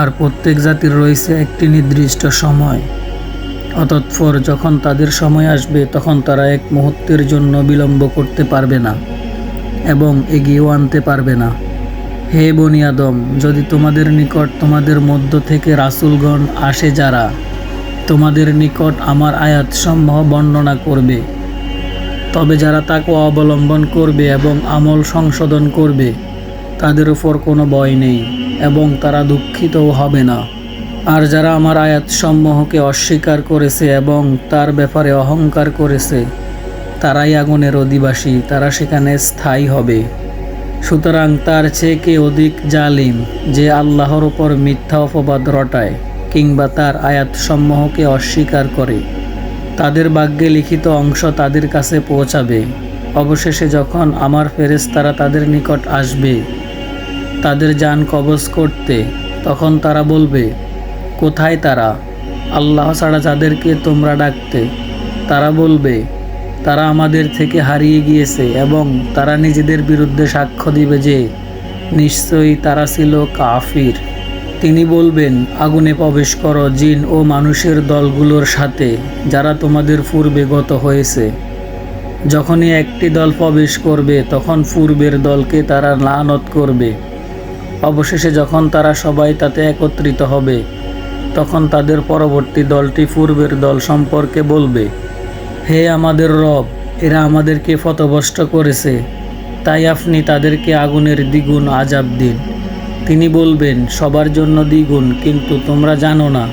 আর প্রত্যেক জাতির রয়েছে একটি নির্দিষ্ট সময়। অতৎপর যখন তাদের সময় আসবে, তখন তারা এক মুহূর্তের জন্য বিলম্ব করতে পারবে না এবং এগিয়েও আনতে পারবে না। হে বনি আদম, যদি তোমাদের নিকট তোমাদের মধ্য থেকে রাসূলগণ আসে যারা, তোমাদের নিকট আমার আয়াতসমূহ বর্ণনা করবে। তবে যারা তাকে অবলম্বন করবে এবং আমল সংশোধন করবে তাদের উপর কোনো ভয় নেই এবং তারা দুঃখিতও হবে না। আর যারা আমার আয়াতসমূহকে অস্বীকার করেছে এবং তার ব্যাপারে অহংকার করেছে, তারাই আগুনের অধিবাসী, তারা সেখানে স্থায়ী হবে। সুতরাং তার চেয়ে কে অধিক জালিম যে আল্লাহর ওপর মিথ্যা অপবাদ রটায় কিংবা তার আয়াতসমূহকে অস্বীকার করে? তাদের ভাগ্যে লিখিত অংশ তাদের কাছে পৌঁছাবে। অবশেষে যখন আমার ফেরেশতারা তাদের নিকট আসবে তাদের যান কবজ করতে। তখন তারা বলবে, কোথায় তারা? আল্লাহ ছাড়া যাদেরকে তোমরা ডাকতে। তারা বলবে, তারা আমাদের থেকে হারিয়ে গিয়েছে এবং তারা নিজেদের বিরুদ্ধে সাক্ষ্য দিবে যে, নিশ্চয়ই তারা ছিল কাফির। তিনি বলবেন, আগুনে প্রবেশ করো, জিন ও মানুষের দলগুলোর সাথে, যারা তোমাদের পূর্বে গত হয়েছে। যখনই একটি দল প্রবেশ করবে, তখন পূর্বের দলকে তারা লানত করবে। অবশেষে যখন তারা সবাই তাতে একত্রিত হবে, তখন তাদের পরবর্তী দলটি পূর্বের দল সম্পর্কে বলবে, হে আমাদের রব, এরা আমাদেরকে ফতভষ্ট করেছে, তাই আপনি তাদেরকে আগুনের দ্বিগুণ আজাব দিন। তিনি বলবেন, সবার জন্য দ্বিগুণ, কিন্তু তোমরা জানো না।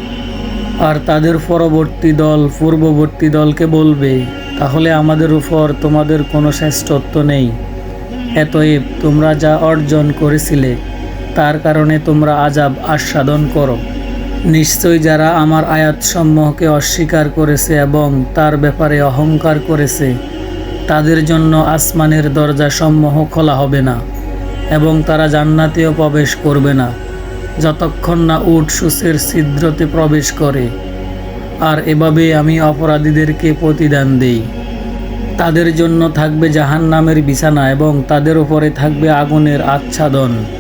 আর তাদের পরবর্তী দল পূর্ববর্তী দলকে বলবে, তাহলে আমাদের উপর তোমাদের কোনো শ্রেষ্ঠত্ব নেই। এতএব তোমরা যা অর্জন করেছিলে তার কারণে তোমরা আজাব আস্বাদন করো। নিশ্চয় যারা আমার আয়াতসমূহকে অস্বীকার করেছে এবং তার ব্যাপারে অহংকার করেছে, তাদের জন্য আসমানের দরজা দরজাসমূহ খোলা হবে না এবং তারা জান্নাতেও প্রবেশ করবে না, যতক্ষণ না উট সুসের ছিদ্রতে প্রবেশ করে। আর এভাবে আমি অপরাধীদেরকে প্রতিদান দেই। তাদের জন্য থাকবে জাহান্নামের বিছানা এবং তাদের উপরে থাকবে আগুনের আচ্ছাদন।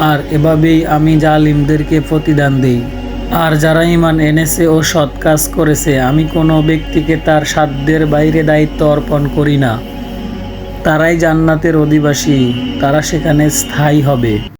আর এভাবেই আমি জালিমদেরকে প্রতিদান দিই। আর যারা ইমান এনেছে ও সৎ কাজ করেছে, আমি কোনো ব্যক্তিকে তার সাধ্যের বাইরে দায়িত্ব অর্পণ করি না। তারাই জান্নাতের অধিবাসী, তারা সেখানে স্থায়ী হবে।